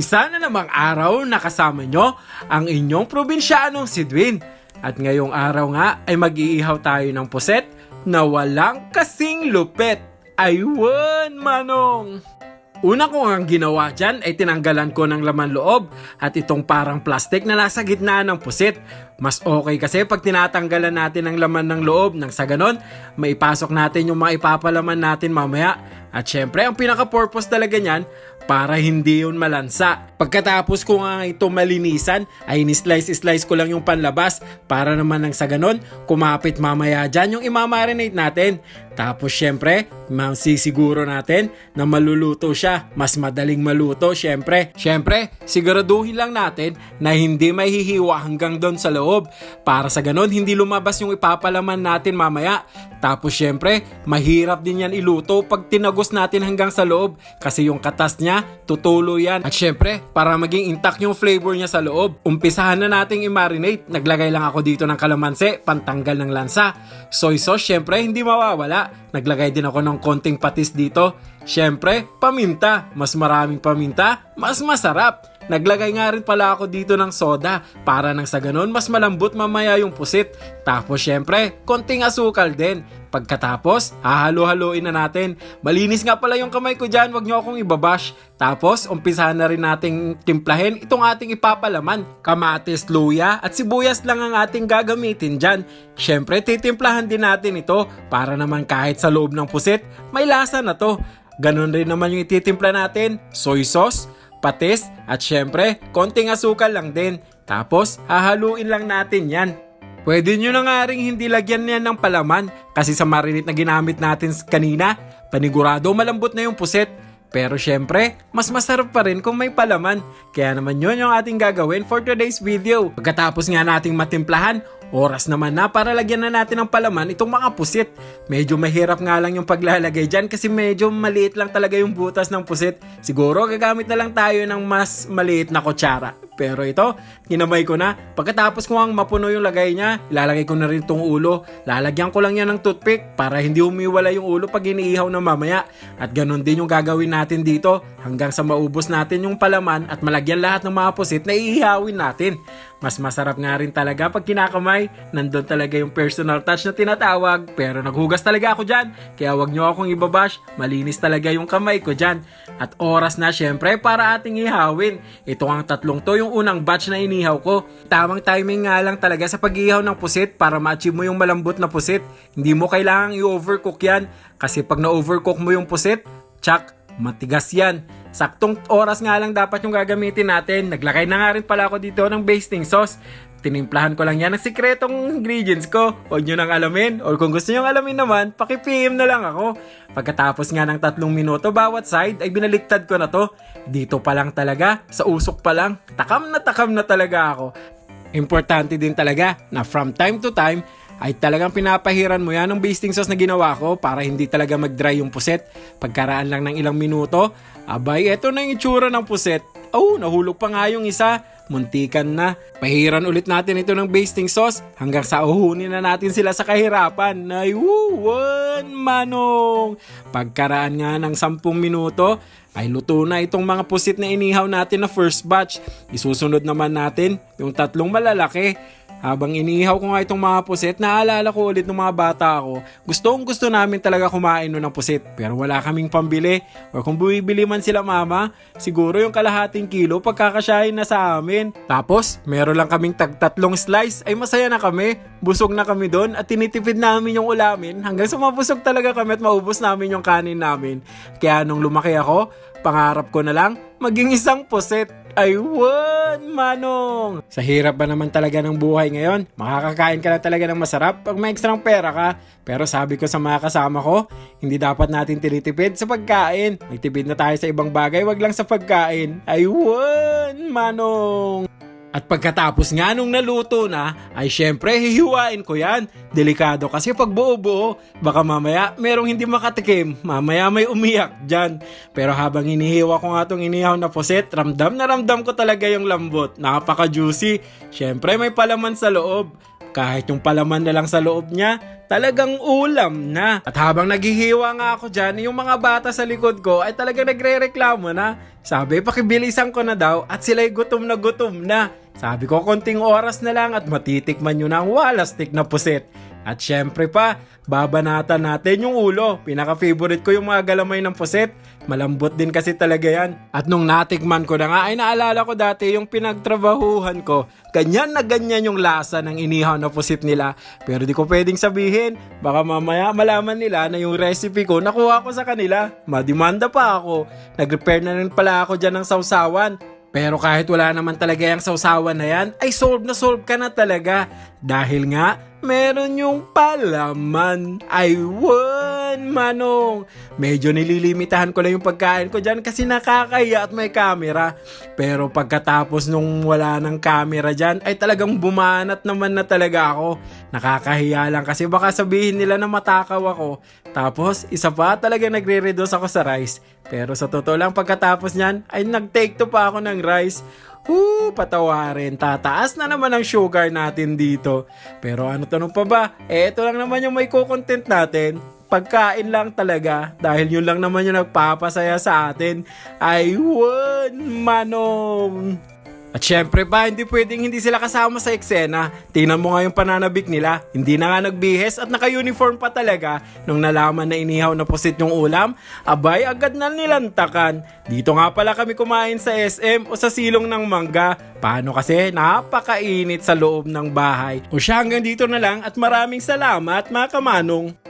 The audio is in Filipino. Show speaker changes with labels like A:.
A: Isa na namang araw na kasama nyo ang inyong probinsyanong si Dwayne. At ngayong araw nga ay mag-iihaw tayo ng puset na walang kasing lupet. Aywan, manong! Una ko ang ginawa dyan ay tinanggalan ko ng laman loob at itong parang plastic na nasa gitna ng pusit. Mas okay kasi pag tinatanggalan natin ang laman ng loob nang sa ganon, maipasok natin yung mga ipapalaman natin mamaya. At syempre, ang pinaka-purpose talaga niyan, para hindi yun malansa. Pagkatapos ko nga ito malinisan, ay ni-slice-slice ko lang yung panlabas para naman nang sa ganon, kumapit mamaya dyan yung imamarinate natin. Tapos syempre, masisiguro natin na maluluto siya. Mas madaling maluto syempre. Syempre, siguraduhin lang natin na hindi mahihiwa hanggang doon sa loob. Para sa ganon, hindi lumabas yung ipapalaman natin mamaya. Tapos syempre, mahirap din yan iluto pag tinagos natin hanggang sa loob kasi yung katas niya, tutulo yan. At syempre, para maging intact yung flavor niya sa loob, umpisahan na nating i-marinate. Naglagay lang ako dito ng kalamansi, pantanggal ng lansa. Soy sauce, syempre, hindi mawawala. Naglagay din ako ng konting patis dito. Syempre, paminta. Mas maraming paminta, mas masarap. Naglagay nga rin pala ako dito ng soda para nang sa ganun mas malambot mamaya yung pusit. Tapos syempre, konting asukal din. Pagkatapos, hahalo-haloin na natin. Malinis nga pala yung kamay ko dyan, wag nyo akong ibabash. Tapos, umpisahan na rin nating timplahin itong ating ipapalaman. Kamatis, luya at sibuyas lang ang ating gagamitin dyan. Syempre, titimplahan din natin ito para naman kahit sa loob ng pusit, may lasa na to. Ganon rin naman yung ititimpla natin, soy sauce, patis, at syempre, konting asukal lang din. Tapos, hahaluin lang natin yan. Pwede nyo na nga rin hindi lagyan yan ng palaman kasi sa marinate na ginamit natin kanina, panigurado malambot na yung puset. Pero syempre, mas masarap pa rin kung may palaman. Kaya naman yun yung ating gagawin for today's video. Pagkatapos nga nating matimplahan, oras naman na para lagyan na natin ng palaman itong mga pusit. Medyo mahirap nga lang yung paglalagay dyan kasi medyo maliit lang talaga yung butas ng pusit. Siguro gagamit na lang tayo ng mas maliit na kutsara. Pero ito, kinamay ko na. Pagkatapos ko ang mapuno yung lagay niya, ilalagay ko na rin itong ulo. Lalagyan ko lang yan ng toothpick para hindi umiwala yung ulo pag iniihaw na mamaya. At ganun din yung gagawin natin dito hanggang sa maubos natin yung palaman at malagyan lahat ng mga pusit na iihawin natin. Mas masarap nga rin talaga pag kinakamay. Nandun talaga yung personal touch na tinatawag. Pero naghugas talaga ako dyan. Kaya wag nyo akong ibabash. Malinis talaga yung kamay ko dyan. At oras na syempre para ating ihawin. Ito ang tatlong to yung unang batch na inihaw ko. Tamang timing nga lang talaga sa pag-ihaw ng pusit para ma-achieve mo yung malambot na pusit. Hindi mo kailangang i-overcook yan. Kasi pag na-overcook mo yung pusit, tsak, matigas yan. Saktong oras nga lang dapat yung gagamitin natin. Naglagay na nga rin pala ako dito ng basting sauce. Tinimplahan ko lang yan ng sikretong ingredients ko. Huwag nyo nang alamin. Or kung gusto nyo alamin naman, paki-PM na lang ako. Pagkatapos nga ng tatlong minuto bawat side, ay binaliktad ko na to. Dito pa lang talaga, sa usok pa lang, takam na takam na talaga ako. Importante din talaga na from time to time, ay talagang pinapahiran mo yan ng basting sauce na ginawa ko para hindi talaga mag-dry yung puset. Pagkaraan lang ng ilang minuto, abay, eto na yung itsura ng puset. Oh, nahulog pa nga yung isa. Muntikan na. Pahiran ulit natin ito ng basting sauce hanggang sa uhunin na natin sila sa kahirapan. Ay, wuwan, manong! Pagkaraan nga ng 10 minuto, ay luto na itong mga pusit na inihaw natin na first batch. Isusunod naman natin yung tatlong malalaki. Habang inihaw ko nga itong mga pusit, naalala ko ulit ng mga bata ako. Gustong gusto namin talaga kumain nun ng pusit. Pero wala kaming pambili. Or kung bumibili man sila mama, siguro yung kalahating kilo pagkakasyahin na sa amin. Tapos, meron lang kaming tagtatlong slice. Ay masaya na kami. Busog na kami doon at tinitipid namin yung ulamin hanggang sa mabusog talaga kami at maubos namin yung kanin namin. Kaya nung lumaki ako, pangarap ko na lang maging isang puset. Aywan, manong! Sa hirap ba naman talaga ng buhay ngayon? Makakakain ka lang talaga ng masarap pag may ekstrang pera ka. Pero sabi ko sa mga kasama ko, hindi dapat natin tinitipid sa pagkain. Magtipid na tayo sa ibang bagay, wag lang sa pagkain. Aywan, manong! At pagkatapos nga nung naluto na, ay syempre hihiwain ko yan. Delikado kasi pag buo-buo, baka mamaya merong hindi makatikim, mamaya may umiyak dyan. Pero habang inihiwa ko nga itong inihaw na puset, ramdam na ramdam ko talaga yung lambot. Napaka-juicy. Syempre may palaman sa loob. Kahit yung palaman na lang sa loob niya, talagang ulam na. At habang naghihiwa nga ako dyan, yung mga bata sa likod ko ay talagang nagre-reklamo na. Sabi, pakibilisan ko na daw at sila'y gutom na gutom na. Sabi ko, konting oras na lang at matitikman nyo na ang walastik na puset. At syempre pa, babanatan natin yung ulo. Pinaka-favorite ko yung mga galamay ng puset. Malambot din kasi talaga yan. At nung natikman ko na nga, ay naalala ko dati yung pinagtrabahuhan ko. Ganyan na ganyan yung lasa ng inihaw na pusit nila. Pero di ko pwedeng sabihin, baka mamaya malaman nila na yung recipe ko nakuha ko sa kanila. Madimanda pa ako. Nag-repair na rin pala ako dyan ng sausawan. Pero kahit wala naman talaga yung sausawan na yan, ay solve na solve ka na talaga. Dahil nga, meron yung palaman. Ay, one, manong. Medyo nililimitahan ko lang yung pagkain ko dyan kasi nakakaya at may camera. Pero pagkatapos nung wala ng camera dyan, ay talagang bumanat naman na talaga ako. Nakakahiya lang kasi baka sabihin nila na matakaw ako. Tapos, isa pa talaga nagre-reduce ako sa rice. Pero sa totoo lang pagkatapos niyan, ay nag-take to pa ako ng rice. Woo, patawarin. Tataas na naman ang sugar natin dito. Pero ano tanong pa ba? Eh, ito lang naman yung may content natin. Pagkain lang talaga. Dahil yun lang naman yung nagpapasaya sa atin. Ay, one, manong. At syempre pa, hindi pwedeng hindi sila kasama sa eksena. Tingnan mo nga yung pananabik nila. Hindi na nga nagbihes at naka-uniform pa talaga. Nung nalaman na inihaw na pusit yung ulam, abay agad na nilantakan. Dito nga pala kami kumain sa SM o sa silong ng mangga. Paano kasi napakainit sa loob ng bahay. O siya hanggang dito na lang at maraming salamat mga kamanong.